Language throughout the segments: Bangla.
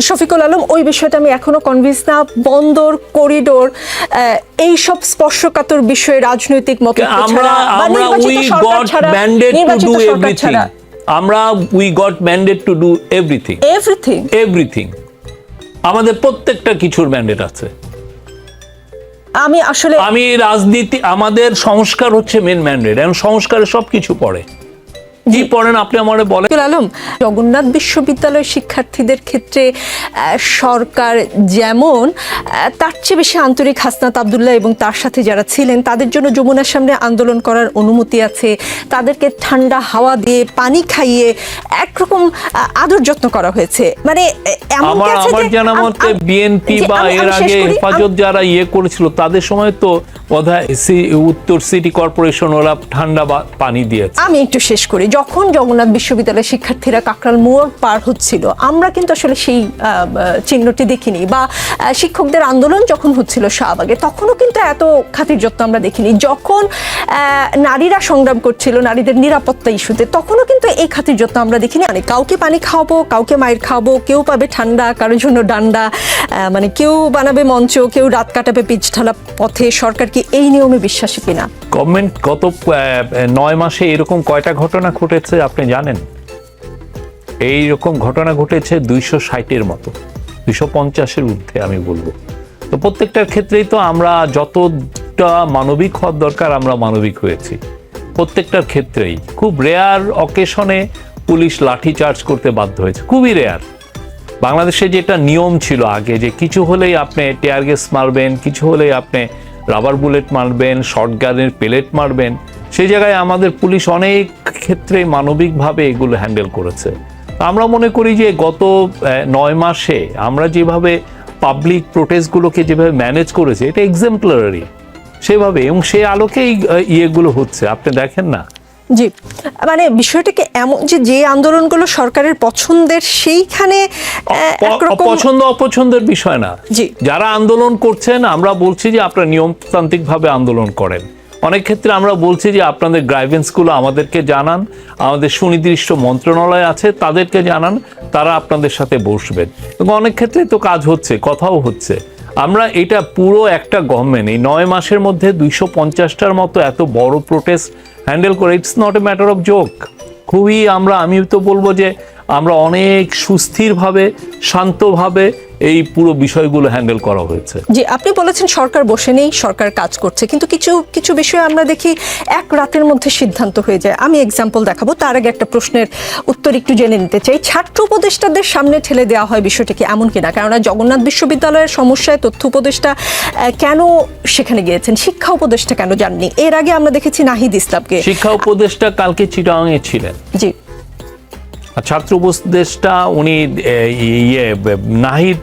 শফিকুল আলম ওই বিষয়টা আমি এখনও কনভিন্স না। বন্দর করিডোর এই সব স্পর্শকাতর বিষয়ে রাজনৈতিক মত আমরা আমরা we got mandate to do everything আমরা we got mandate to do everything everything everything আমাদের প্রত্যেকটা কিছুর ম্যান্ডেট আছে। আমি আসলে আমি রাজনীতি আমাদের সংস্কার হচ্ছে মেন ম্যান্ডেট এবং সংস্কারে সব কিছু পড়ে। কি পড়েন আপনি আমারে বলেন। আলম জগন্নাথ বিশ্ববিদ্যালয়ের শিক্ষার্থীদের ক্ষেত্রে সরকার যেমন তার চেয়ে বেশি আন্তরিক হাসনাত আবদুল্লাহ এবং তার সাথে যারা ছিলেন তাদের জন্য যমুনার সামনে আন্দোলন করার অনুমতি আছে। তাদেরকে ঠান্ডা হাওয়া দিয়ে পানি খাইয়ে একরকম আদর যত্ন করা হয়েছে। মানে আমার আমার জানা মতে বিএনপি বা এর আগে হেফাজত যারা ইয়ে করেছিল তাদের সময় তো বোধহয় উত্তর সিটি কর্পোরেশন ওরা ঠান্ডা বা- পানি দিয়েছে। আমি একটু শেষ করি। যখন জগন্নাথ বিশ্ববিদ্যালয়ের শিক্ষার্থীরা কাকরাল মোড় পার হচ্ছিল, আমরা কিন্তু আসলে সেই চিহ্নটি দেখিনি বা শিক্ষকদের আন্দোলন যখন হচ্ছিল শাহবাগে, তখনও কিন্তু এত খাতির যত্ন আমরা দেখিনি। যখন নারীরা সংগ্রাম করছিল, নারীদের নিরাপত্তা ইস্যুতে, তখনও কিন্তু এই খাতির যত্ন আমরা দেখিনি। মানে কাউকে পানি খাওয়াবো, কাউকে মায়ের খাওয়াবো, কেউ পাবে ঠান্ডা, কারোর জন্য ডান্ডা মানে কেউ বানাবে মঞ্চ, কেউ রাত কাটাবে পিচ ঢালা পথে, সরকার কি এই নিয়মে বিশ্বাসী কিনা? গভর্নমেন্ট গত নয় মাসে এরকম কয়টা ঘটনা ঘটেছে, আপনি জানেন? এই রকম ঘটনা ঘটেছে দুইশো ষাটের মতো, দুইশো পঞ্চাশের ঊর্ধ্বে আমি বলব। তো প্রত্যেকটার ক্ষেত্রেই তো আমরা যতটা মানবিক হওয়ার দরকার, আমরা মানবিক হয়েছি। প্রত্যেকটার ক্ষেত্রেই, খুব রেয়ার অকেশনে পুলিশ লাঠি চার্জ করতে বাধ্য হয়েছে, খুবই রেয়ার বাংলাদেশে যেটা নিয়ম ছিল আগে, যে কিছু হলেই আপনি টেয়ার গ্যাস মারবেন, কিছু হলেই আপনি রাবার বুলেট মারবেন শর্ট গানের পেলেট মারবেন। সেই জায়গায় আমাদের পুলিশ অনেক ক্ষেত্রে মানবিকভাবে এগুলো হ্যান্ডেল করেছে। আমরা মনে করি যে গত নয় মাসে আমরা যেভাবে পাবলিক প্রোটেস্টগুলোকে যেভাবে ম্যানেজ করেছে, এটা এক্সাম্পলারি। সেভাবে, এবং সেই আলোকেই ইয়েগুলো হচ্ছে। আপনি দেখেন না জি। মানে বিষয়টাকে এমন যে যে আন্দোলনগুলো সরকারের পছন্দের সেইখানে পছন্দ অপছন্দের বিষয় না। জি। যারা আন্দোলন করছেন আমরা বলছি যে আপনারা নিয়মতান্ত্রিকভাবে আন্দোলন করেন। অনেক ক্ষেত্রে আমরা বলছি যে আপনাদের গ্রাইভেন্সগুলো আমাদেরকে জানান আমাদের সুনির্দিষ্ট মন্ত্রণালয় আছে তাদেরকে জানান তারা আপনাদের সাথে বসবেন। এবং অনেক ক্ষেত্রে তো কাজ হচ্ছে কথাও হচ্ছে। আমরা এটা পুরো একটা গভর্নমেন্ট এই নয় মাসের মধ্যে দুইশো পঞ্চাশটার মতো এত বড় প্রোটেস্ট হ্যান্ডেল করে it's not a matter of joke খুবই আমরা আমি তো বলব যে আমরা অনেক সুস্থিরভাবে, শান্তভাবে এই পুরো বিষয়গুলো হ্যান্ডেল করা হয়েছে। জি আপনি বলেছেন সরকার বসে নেই সরকার কাজ করছে কিন্তু কিছু কিছু বিষয়ে আমরা দেখি এক রাতের মধ্যে সিদ্ধান্ত হয়ে যায়। আমি এক্সাম্পল দেখাবো তার আগে একটা প্রশ্নের উত্তর একটু জেনে নিতে চাই। ছাত্র উপদেষ্টাদের সামনে ঠেলে দেওয়া হয় বিষয়টা কি এমন কিনা? কেননা জগন্নাথ বিশ্ববিদ্যালয়ের সমস্যায় তথ্য উপদেষ্টা কেন সেখানে গিয়েছেন? শিক্ষা উপদেষ্টা কেন যাননি? এর আগে আমরা দেখেছি নাহিদ ইসলামকে। শিক্ষা উপদেষ্টা কালকে চিটাংয়ে ছিলেন। জি। ছাত্র উপদেষ্টা উনি ইয়ে নাহিদ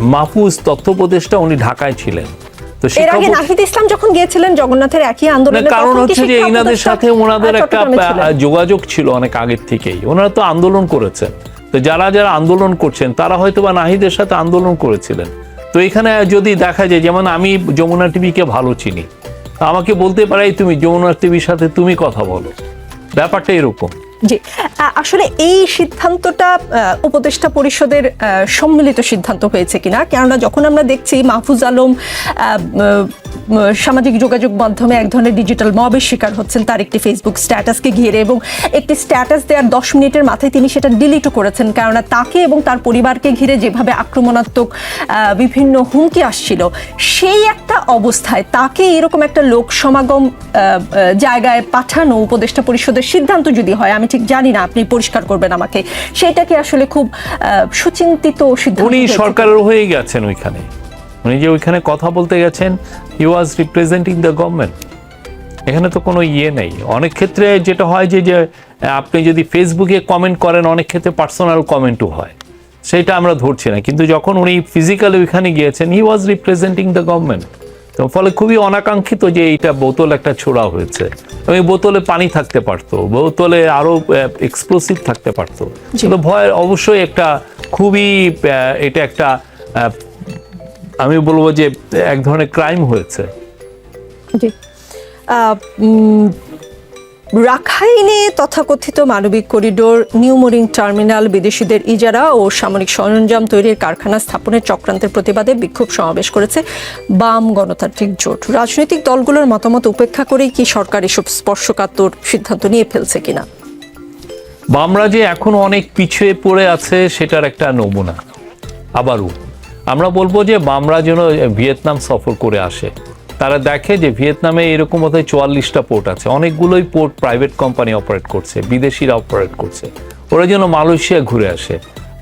মাহফুজ তথ্য উপদেষ্টা উনি ঢাকায় ছিলেন। তো এর আগে নাহিদ ইসলাম যখন গিয়েছিলেন জগন্নাথের একই আন্দোলনে কারণ হচ্ছে যে ইনাদের সাথে ওনাদের একটা চট্টগ্রামে ছিলেন? আহ, যোগাযোগ ছিল অনেক আগের থেকেই। ওনারা তো আন্দোলন করেছেন। তো যারা যারা আন্দোলন করছেন তারা হয়তো বা নাহিদের সাথে আন্দোলন করেছিলেন। তো এখানে যদি দেখা যায় যেমন আমি যমুনা টিভিকে ভালো চিনি। তা আমাকে বলতে পারাই তুমি যমুনা টিভির সাথে তুমি কথা বলো। ব্যাপারটা এরকম। জি। আসলে এই সিদ্ধান্তটা উপদেষ্টা পরিষদের সম্মিলিত সিদ্ধান্ত হয়েছে কিনা? কেননা যখন আমরা দেখছি মাহফুজ আলম সামাজিক যোগাযোগ মাধ্যমে এক ধরনের ডিজিটাল মবের শিকার হচ্ছেন তার একটি ফেসবুক স্ট্যাটাসকে ঘিরে এবং একটি স্ট্যাটাস দেওয়ার দশ মিনিটের মাথায় তিনি সেটা ডিলিটও করেছেন কেননা তাকে এবং তার পরিবারকে ঘিরে যেভাবে আক্রমণাত্মক বিভিন্ন হুমকি আসছিল সেই একটা অবস্থায় তাকে এরকম একটা লোক সমাগম জায়গায় পাঠানো উপদেষ্টা পরিষদের সিদ্ধান্ত যদি হয় আমি ঠিক জানি না আপনি পরিষ্কার করবেন আমাকে সেটাকে আসলে খুব সুচিন্তিত সিদ্ধান্ত উনি? সরকারের হয়ে গেছেন ওইখানে উনি যে ওইখানে কথা বলতে গেছেন he was representing the government এখানে তো কোনো ইয়ে নেই। অনেক ক্ষেত্রে যেটা হয় যে যে আপনি যদি ফেসবুকে কমেন্ট করেন অনেক ক্ষেত্রে পার্সোনাল কমেন্টও হয়। সেটা আমরা ধরছি না। কিন্তু যখন উনি ফিজিক্যালি ওইখানে গিয়েছেন he was representing the government তো ফলে খুবই অনাকাঙ্ক্ষিত যে এইটা বোতল একটা ছোড়া হয়েছে। এই বোতলে পানি থাকতে পারতো বোতলে আরও এক্সপ্লোসিভ থাকতে পারতো। কিন্তু ভয় অবশ্যই একটা খুবই এটা একটা আমি বলব যে এক ধরনের ক্রাইম হয়েছে। রাখাইনে তথাকথিত মানবিক করিডোর নিউমোরিং টার্মিনাল বিদেশিদের ইজারা ও সামরিক সরঞ্জাম তৈরির কারখানা স্থাপনের চক্রান্তের প্রতিবাদে বিক্ষোভ সমাবেশ করেছে বাম গণতান্ত্রিক জোট। রাজনৈতিক দলগুলোর মতামত উপেক্ষা করেই কি সরকার এসব স্পর্শকাতর সিদ্ধান্ত নিয়ে ফেলছে কিনা? বামরা যে এখন অনেক পিছিয়ে পড়ে আছে সেটার একটা নমুনা। আবারও আমরা বলব যে বামরা যেন ভিয়েতনাম সফর করে আসে। তারা দেখে যে ভিয়েতনামে এরকম বোধহয় চুয়াল্লিশটা পোর্ট আছে। অনেকগুলোই পোর্ট প্রাইভেট কোম্পানি অপারেট করছে, বিদেশিরা অপারেট করছে। ওরা যেন মালয়েশিয়া ঘুরে আসে।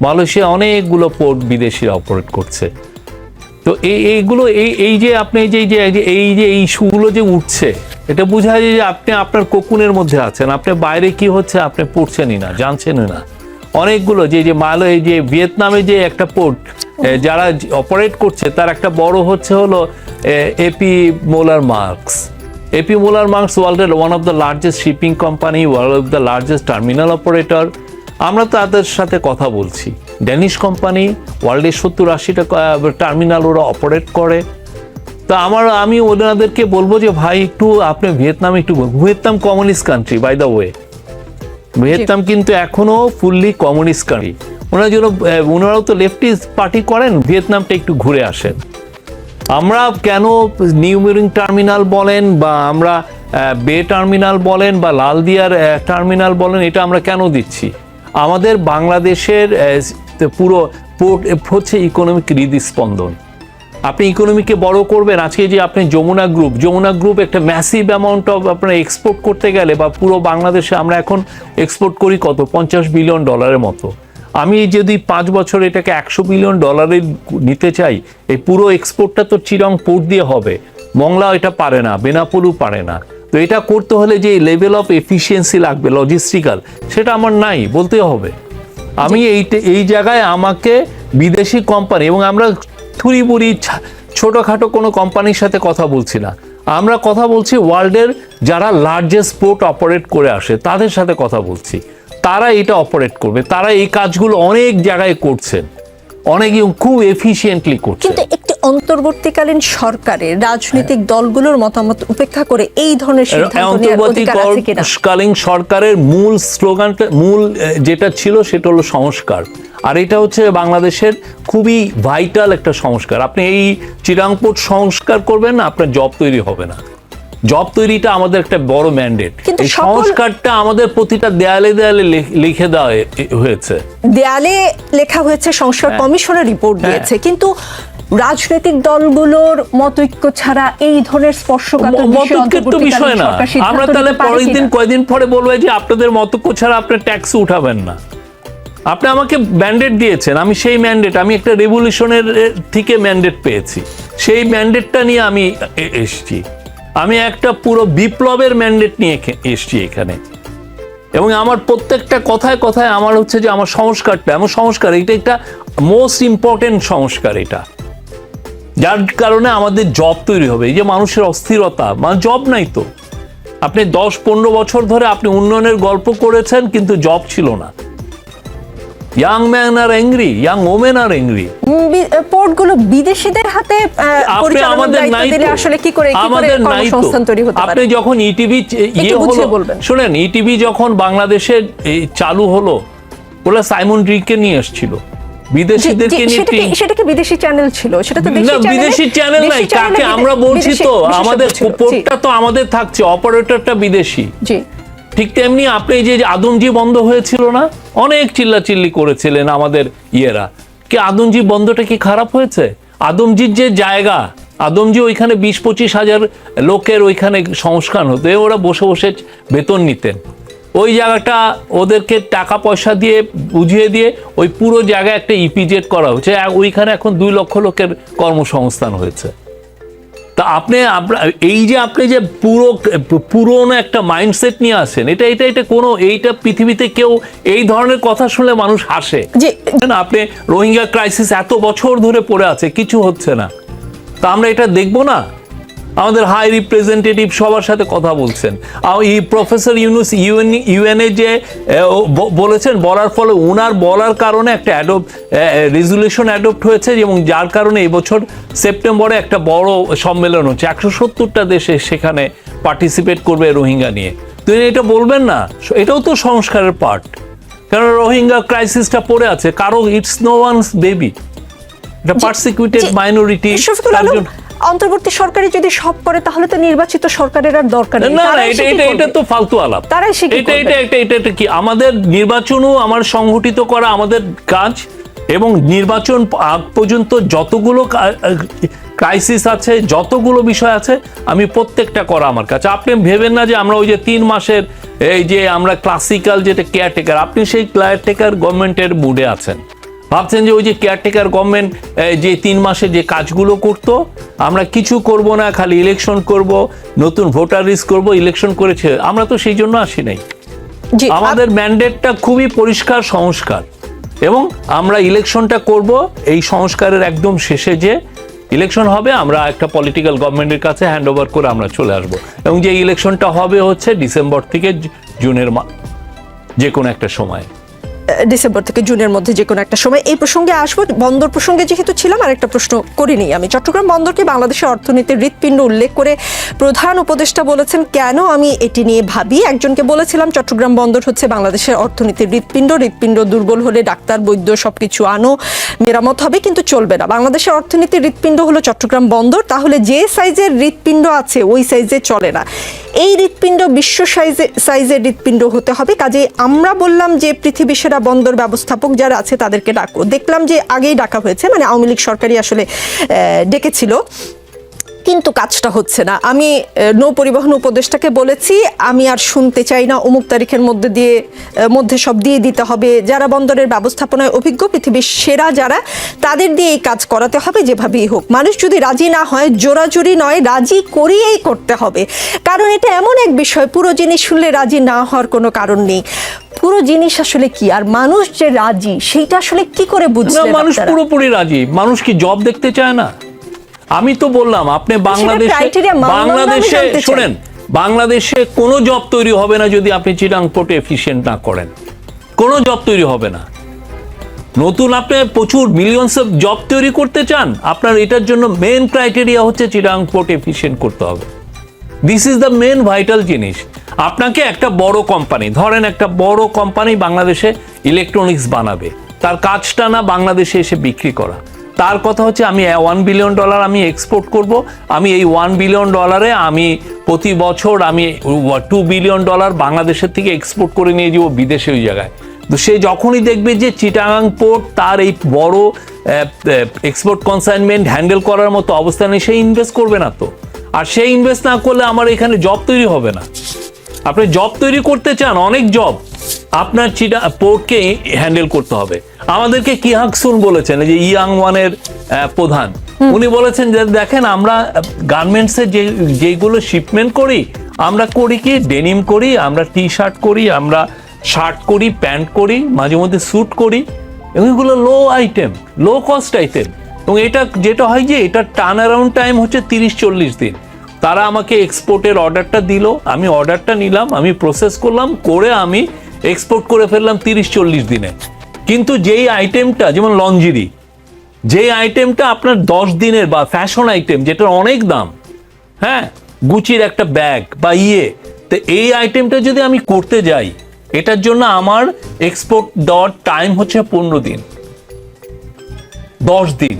মালয়েশিয়া অনেকগুলো পোর্ট বিদেশিরা অপারেট করছে। তো এই, এইগুলো, এই এই যে আপনি যে এই যে এই যে এই ইস্যুগুলো যে উঠছে, এটা বোঝা যায় যে আপনি, আপনার কোকুনের মধ্যে আছেন। আপনি বাইরে কি হচ্ছে, আপনি পড়ছেনই না, জানছেনই না। অনেকগুলো, যে যে, মালো, এই যে, ভিয়েতনামে যে একটা পোর্ট যারা অপারেট করছে, তার একটা বড় হচ্ছে হলো AP Moller Maersk AP Moller Maersk ওয়ার্ল্ডের one of the largest shipping company world of the largest terminal operator আমরা তাদের সাথে কথা বলছি। ড্যানিশ কোম্পানি ওয়ার্ল্ডের সত্তর আশিটা টার্মিনাল ওরা অপারেট করে। তো আমার, আমি ওনাদেরকে বলব যে, ভাই, একটু আপনি ভিয়েতনাম একটু। Vietnam communist country by the way Vietnam কিন্তু এখনও ফুললি কমিউনিস্ট কান্ট্রি ওনার জন্য ওনারাও তো লেফটিস্ট পার্টি করেন ভিয়েতনামটা একটু ঘুরে আসেন। আমরা কেন নিউমেরিং টার্মিনাল বলেন বা আমরা বে টার্মিনাল বলেন বা লালদিয়ার টার্মিনাল বলেন এটা আমরা কেন দিচ্ছি? আমাদের বাংলাদেশের পুরো পোর্ট হচ্ছে ইকোনমিক হৃদস্পন্দন। আপনি ইকোনমিকে বড় করবেন, আজকে যে আপনি যমুনা গ্রুপ যমুনা গ্রুপ একটা ম্যাসিভ অ্যামাউন্ট অফ আপনার এক্সপোর্ট করতে গেলে বা পুরো বাংলাদেশে আমরা এখন এক্সপোর্ট করি কত? পঞ্চাশ বিলিয়ন ডলারের মতো। আমি যদি পাঁচ বছর এটাকে একশো বিলিয়ন ডলারের নিতে চাই, এই পুরো এক্সপোর্টটা তো চিরং পোর্ট দিয়ে হবে। মংলা এটা পারে না বেনাপুলু পারে না। তো এটা করতে হলে যে লেভেল অফ এফিসিয়েন্সি লাগবে লজিস্টিক্যাল সেটা আমার নাই বলতে হবে। আমি এই এই জায়গায় আমাকে বিদেশি কোম্পানি এবং আমরা থুরি ছোটোখাটো কোনো কোম্পানির সাথে কথা বলছি না। আমরা কথা বলছি ওয়ার্ল্ডের যারা লার্জেস্ট পোর্ট অপারেট করে আসে, তাদের সাথে কথা বলছি। তারা এটা অপারেট করবে, তারা এই কাজগুলো অনেক জায়গায় করছেন। অনেক খুব এফিসিয়েন্টলি একটি অন্তর্বর্তীকালীন সরকারের রাজনৈতিক দলগুলোর মতামত উপেক্ষা করে এই ধরনের সিদ্ধান্ত অন্তর্বর্তীকালীন সরকারের মূল স্লোগানটা মূল যেটা ছিল সেটা হলো সংস্কার। আর এটা হচ্ছে বাংলাদেশের খুবই ভাইটাল একটা সংস্কার। আপনি এই চিরাংপুর সংস্কার করবেন না আপনার জব তৈরি হবে না। জব তৈরিটা আমাদের একটা বড় ম্যান্ডেট। কিন্তু এই সংস্কারটা আমাদের প্রতিটা দেয়ালে দেয়ালে লিখে দেওয়া হয়ে- হয়েছে। দেয়ালে লেখা হয়েছে সংস্কার হ্যাঁ। কমিশনের রিপোর্ট দিয়েছে। কিন্তু রাজনৈতিক দলগুলোর মতৈক্য ছাড়া এই ধরনের স্পর্শকাতর মতৈক্যের তো বিষয় না। আমরা তাহলে পরের দিন কিনা? কয়দিন পরে বলব যে আপনাদের মতৈক্য ছাড়া আপনার ট্যাক্স উঠাবেন না। আপনি আমাকে ম্যান্ডেট দিয়েছেন আমি সেই ম্যান্ডেট আমি একটা রেভলিউশনের থেকে ম্যান্ডেট পেয়েছি। সেই ম্যান্ডেটটা নিয়ে আমি এসছি। আমি একটা পুরো বিপ্লবের ম্যান্ডেট নিয়ে এসছি এখানে। এবং আমার প্রত্যেকটা কথায় কথায় আমার হচ্ছে যে আমার সংস্কারটা আমার সংস্কার এটা একটা মোস্ট ইম্পর্টেন্ট সংস্কার এটা। যার কারণে আমাদের জব তৈরি হবে। এই যে মানুষের অস্থিরতা মানে জব নাই তো। আপনি দশ পনেরো বছর ধরে আপনি উন্নয়নের গল্প করেছেন কিন্তু জব ছিল না। ইয়াং ম্যান আর অ্যাংরি ইয়াং ওমেন আর অ্যাংরি পোর্টগুলো বিদেশিদের হাতে আমাদের নাই আসলে কি করে আমাদের নাই তৈরি হতে আপনি যখন ইটিভি ইয়ে হলো। শুনেন ইটিভি যখন বাংলাদেশে চালু হলো ওরা সাইমন ড্রিককে নিয়ে এসেছিল। বিদেশিদেরকে নিয়ে সেটা কি বিদেশি চ্যানেল ছিল? সেটা তো দেশি না বিদেশি চ্যানেল নাই। কাকে? আমরা বলছি তো আমাদের পোর্টটা তো আমাদের থাকছে অপারেটরটা বিদেশি। জি। ঠিক তেমনি আপনি যে আদমজি বন্ধ হয়েছিল না অনেক চিল্লাচিল্লি করেছিলেন আমাদের ইয়েরা। কি আদমজি বন্ধটা কি খারাপ হয়েছে? আদমজির যে জায়গা আদমজি ওইখানে বিশ পঁচিশ হাজার লোকের ওইখানে সংস্কার হতো ওরা বসে বসে বেতন নিতেন। ওই জায়গাটা ওদেরকে টাকা পয়সা দিয়ে বুঝিয়ে দিয়ে ওই পুরো জায়গায় একটা ইপিজেড করা হয়েছে। ওইখানে এখন দুই লক্ষ লোকের কর্মসংস্থান হয়েছে। তা আপনি এই যে আপনি যে পুরো পুরোনো একটা মাইন্ডসেট নিয়ে আসেন এটা এটা এটা কোনো এইটা পৃথিবীতে কেউ এই ধরনের কথা শুনলে মানুষ হাসে? আপনি রোহিঙ্গা ক্রাইসিস এত বছর ধরে পড়ে আছে কিছু হচ্ছে না। তা আমরা এটা দেখব না? আমাদের হাই রিপ্রেজেন্টেটিভ সবার সাথে কথা বলছেন। আর এই প্রফেসর ইউনুস ইউএন ইউএনএ যে বলেছেন বলার ফলে ওনার বলার কারণে একটা অ্যাডপ্ট রেজুলেশন অ্যাডপ্ট হয়েছে এবং যার কারণে এবছর সেপ্টেম্বরে একটা বড় সম্মেলন হচ্ছে। একশো সত্তরটা দেশে সেখানে পার্টিসিপেট করবে রোহিঙ্গা নিয়ে। তিনি এটা বলবেন না? এটাও তো সংস্কারের পার্ট কারণ রোহিঙ্গা ক্রাইসিসটা পড়ে আছে। কারও ইটস নো ওয়ানস বেবি এটা পারসিকিউটেড মাইনরিটি অন্তর্বর্তী সরকারি যদি সব করে তাহলে তো নির্বাচিত সরকারের আর দরকার নেই। না না এটা এটা এটা তো ফালতু আলাপ। তারাই সে এটা এটা এটা এটা এটা কি আমাদের নির্বাচনও আমার সংগঠিত করা আমাদের কাজ এবং নির্বাচন আগ পর্যন্ত যতগুলো ক্রাইসিস আছে যতগুলো বিষয় আছে আমি প্রত্যেকটা করা আমার কাছে। আপনি ভেবেন না যে আমরা ওই যে তিন মাসের এই যে আমরা ক্লাসিক্যাল যেটা কেয়ারটেকার আপনি সেই কেয়ারটেকার গভর্নমেন্টের মুডে আছেন। ভাবছেন যে ওই যে কেয়ারটেকার গভর্নমেন্ট যে তিন মাসে যে কাজগুলো করতো আমরা কিছু করব না খালি ইলেকশন করব নতুন ভোটার লিস্ট করব ইলেকশন করেছে আমরা তো সেই জন্য আসি নাই। আমাদের ম্যান্ডেটটা খুবই পরিষ্কার সংস্কার। এবং আমরা ইলেকশনটা করব এই সংস্কারের একদম শেষে যে ইলেকশন হবে আমরা একটা পলিটিক্যাল গভর্নমেন্টের কাছে হ্যান্ড ওভার করে আমরা চলে আসব। এবং যে ইলেকশনটা হবে হচ্ছে ডিসেম্বর থেকে জুনের মা- যে কোনো একটা সময়। ডিসেম্বর থেকে জুনের মধ্যে যে কোনো একটা সময়। এই প্রসঙ্গে আসব। বন্দর প্রসঙ্গে যেহেতু ছিলাম আর একটা প্রশ্ন করিনি আমি। চট্টগ্রাম বন্দরকে বাংলাদেশের অর্থনীতির হৃৎপিণ্ড উল্লেখ করে প্রধান উপদেষ্টা বলেছেন, কেন আমি এটি নিয়ে ভাবি? একজনকে বলেছিলাম, চট্টগ্রাম বন্দর হচ্ছে বাংলাদেশের অর্থনীতির হৃৎপিণ্ড। হৃৎপিণ্ড দুর্বল হলে ডাক্তার, বৈদ্য সব কিছু আনো, মেরামত হবে, কিন্তু চলবে না। বাংলাদেশের অর্থনীতির হৃৎপিণ্ড হলো চট্টগ্রাম বন্দর। তাহলে যে সাইজের হৃৎপিণ্ড আছে, ওই সাইজে চলে না। এই হৃৎপিণ্ড বিশ্ব সাইজে, সাইজের হৃৎপিণ্ড হতে হবে। কাজে আমরা বললাম যে পৃথিবী সেরা বন্দর ব্যবস্থাপক যারা আছে তাদেরকে ডাকো। দেখলাম যে আগেই ডাকা হয়েছে মানে আওয়ামী লীগ সরকারই আসলে ডেকেছিল। কিন্তু কাজটা হচ্ছে না। আমি নৌ পরিবহন উপদেষ্টাকে বলেছি আমি আর শুনতে চাই না। অমুক তারিখের মধ্যে দিয়ে মধ্যে সব দিয়ে দিতে হবে। যারা বন্দরের ব্যবস্থাপনায় অভিজ্ঞ পৃথিবীর সেরা যারা তাদের দিয়ে এই কাজ করাতে হবে যেভাবেই হোক। মানুষ যদি রাজি না হয় জোরাজুরি নয় রাজি করিয়েই করতে হবে। কারণ এটা এমন এক বিষয় পুরো জিনিস শুনলে রাজি না হওয়ার কোনো কারণ নেই। পুরো জিনিস আসলে কি? আর মানুষ যে রাজি সেইটা আসলে কি করে বুঝলেন মানুষ পুরোপুরি রাজি। মানুষ কি জব দেখতে চায় না? আমি তো বললাম আপনি বাংলাদেশে বাংলাদেশে শোনেন বাংলাদেশে কোনো জব তৈরি হবে না যদি আপনি চিটাং পোর্টে এফিসিয়েন্ট না করেন। কোনো জব তৈরি হবে না। নতুন আপনি প্রচুর মিলিয়নস অফ জব তৈরি করতে চান আপনার এটার জন্য মেন ক্রাইটেরিয়া হচ্ছে চিটাং পোর্ট এফিসিয়েন্ট করতে হবে। This is the main vital জিনিস। আপনাকে একটা বড় কোম্পানি ধরেন একটা বড় কোম্পানি বাংলাদেশে ইলেকট্রনিক্স বানাবে। তার কাজটা না বাংলাদেশে এসে বিক্রি করা। তার কথা হচ্ছে আমি ওয়ান বিলিয়ন ডলার আমি এক্সপোর্ট করব। আমি এই ওয়ান বিলিয়ন ডলারে আমি প্রতি বছর আমি টু বিলিয়ন ডলার বাংলাদেশের থেকে এক্সপোর্ট করে নিয়ে যাব বিদেশে ওই জায়গায়। তো সে যখনই দেখবে যে চিটাগাং পোর্ট তার এই বড় এক্সপোর্ট কনসাইনমেন্ট হ্যান্ডেল করার মতো অবস্থা নেই, সে ইনভেস্ট করবে না তো। আর সে ইনভেস্ট না করলে আমার এখানে জব তৈরি হবে না। আপনি জব তৈরি করতে চান, অনেক জব আপনার চিটা পোর্টকে হ্যান্ডেল করতে হবে। আমাদেরকে কি হাকসুন বলেছেন? যে ইয়াং ওয়ানের প্রধান। উনি বলেছেন যে দেখেন আমরা গার্মেন্টসের যে যেগুলো শিপমেন্ট করি আমরা করি কি? ডেনিম করি আমরা টি শার্ট করি আমরা শার্ট করি প্যান্ট করি মাঝে মধ্যে স্যুট করি। এবং এগুলো low item low cost item এবং এটা যেটা হয় যে এটা টার্ন অ্যারাউন্ড টাইম হচ্ছে তিরিশ চল্লিশ দিন। তারা আমাকে এক্সপোর্টের অর্ডারটা দিল আমি অর্ডারটা নিলাম আমি প্রসেস করলাম করে আমি এক্সপোর্ট করে ফেললাম তিরিশ চল্লিশ দিনে। কিন্তু যেই আইটেমটা যেমন লঞ্জিরি যেই আইটেমটা আপনার দশ দিনের বা ফ্যাশন আইটেম যেটার অনেক দাম হ্যাঁ গুচির একটা ব্যাগ বা ইয়ে তো এই আইটেমটা যদি আমি করতে যাই এটার জন্য আমার এক্সপোর্ট দেওয়ার টাইম হচ্ছে পনেরো দিন। দশ দিন।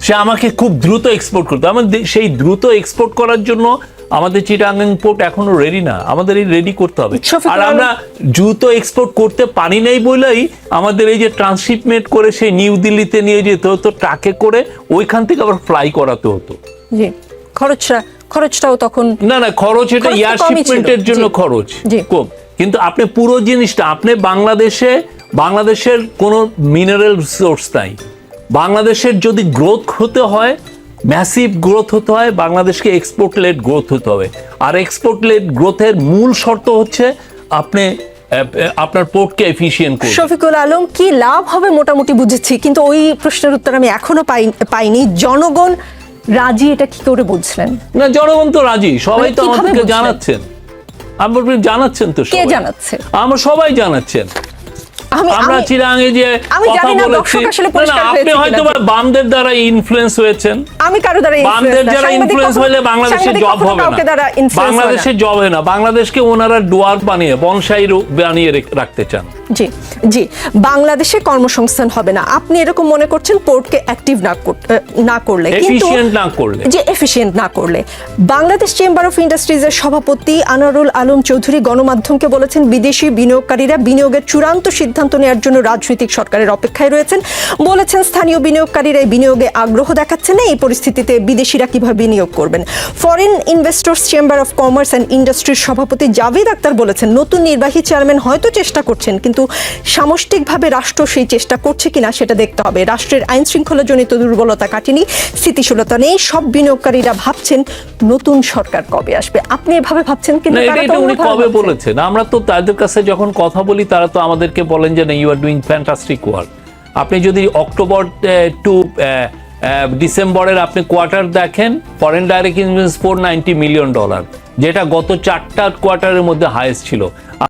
সে আমাকে খুব দ্রুত এক্সপোর্ট করতে আমার সেই দ্রুত এক্সপোর্ট করার জন্য আমাদের চিটাগাং পোর্ট এখনও রেডি না। আমাদের এই রেডি করতে হবে। আর আমরা দ্রুত এক্সপোর্ট করতে পারি নাই বলেই আমাদের এই যে ট্রান্সশিপমেন্ট করে সেই নিউ দিল্লিতে নিয়ে যেতে হতো ট্রাকে করে ওইখান থেকে আবার ফ্লাই করাতে হতো। জি। খরচটা খরচটাও তখন না না খরচ এটা এয়ার শিপমেন্টের জন্য খরচ। কম। কিন্তু আপনি পুরো জিনিসটা আপনি বাংলাদেশে বাংলাদেশের কোনো মিনারেল সোর্স নাই। বাংলাদেশের যদি গ্রোথ হতে হয় ম্যাসিভ গ্রোথ হতে হয় বাংলাদেশকে এক্সপোর্ট লেড গ্রোথ হতে হবে। আর এক্সপোর্ট লেড গ্রোথের মূল শর্ত হচ্ছে আপনি আপনার পোর্টকে এফিসিয়েন্ট করুন শফিকুল আলম কি লাভ হবে মোটামুটি বুঝেছি কিন্তু ওই প্রশ্নের উত্তর আমি এখনও পাই পাইনি। জনগণ রাজি এটা কি করে বুঝলেন? না জনগণ তো রাজি সবাই মানে তো আমাদেরকে জানাচ্ছেন। আপনি জানাচ্ছেন তো কে সবাই। জানাচ্ছে? আমরা সবাই জানাচ্ছেন। আমরা চিরাঙ্গে চিরাঙে যে আমি জানি না দর্শক আসলে পরিষ্কার হয়েছে আপনি হয়তো বামদের দ্বারা ইনফ্লুয়েন্স হয়েছেন। আমি কারও দ্বারা বামদের যারা ইনফ্লুয়েন্স হলে বাংলাদেশে জব হবে না। হয়। বাংলাদেশে জব হবে না। বাংলাদেশকে ওনারা ডোয়ার বানিয়ে বনসাই রূপ বানিয়ে রাখতে চান। জি জি। বাংলাদেশে কর্মসংস্থান হবে না। আপনি এরকম মনে করছেন পোর্টকে অ্যাক্টিভ না না করলে। কিন্তু এফিশিয়েন্ট না করলে। যে এফিশিয়েন্ট না করলে। বাংলাদেশ চেম্বার অফ ইন্ডাস্ট্রিজের সভাপতি আনারুল আলম চৌধুরী গণমাধ্যমকে বলেছেন বিদেশি বিনিয়োগকারীরা বিনিয়োগের চূড়ান্ত সিদ্ধান্ত নেওয়ার জন্য রাজনৈতিক সরকারের অপেক্ষায় রয়েছেন। বলেছেন স্থানীয় বিনিয়োগকারীরা এই বিনিয়োগে আগ্রহ দেখাচ্ছেন না। এই পরিস্থিতিতে বিদেশিরা কীভাবে বিনিয়োগ করবেন? Foreign investors chamber of commerce and ইন্ডাস্ট্রির সভাপতি জাভেদ আক্তার বলেছেন নতুন নির্বাহী চেয়ারম্যান হয়তো চেষ্টা করছেন কিন্তু সামষ্টিকভাবে রাষ্ট্র সেই চেষ্টা করছে কিনা সেটা দেখতে হবে। রাষ্ট্রের আইন শৃঙ্খলাজনিত দুর্বলতা কাটেনি স্থিতিশীলতা নেই সব বিনিয়োগকারীরা ভাবছেন নতুন সরকার কবে আসবে। আপনি এভাবে ভাবছেন কিন্তু উনি কবে বলেছেন? আমরা তো তাদের কাছে যখন কথা বলি তারা তো আমাদেরকে বলেন যে you are doing fantastic work আপনি যদি অক্টোবর টু ডিসেম্বরের আপনি কোয়ার্টার দেখেন foreign direct invest four ninety million dollar যেটা গত চারটা কোয়ার্টারের মধ্যে হায়েস্ট ছিল।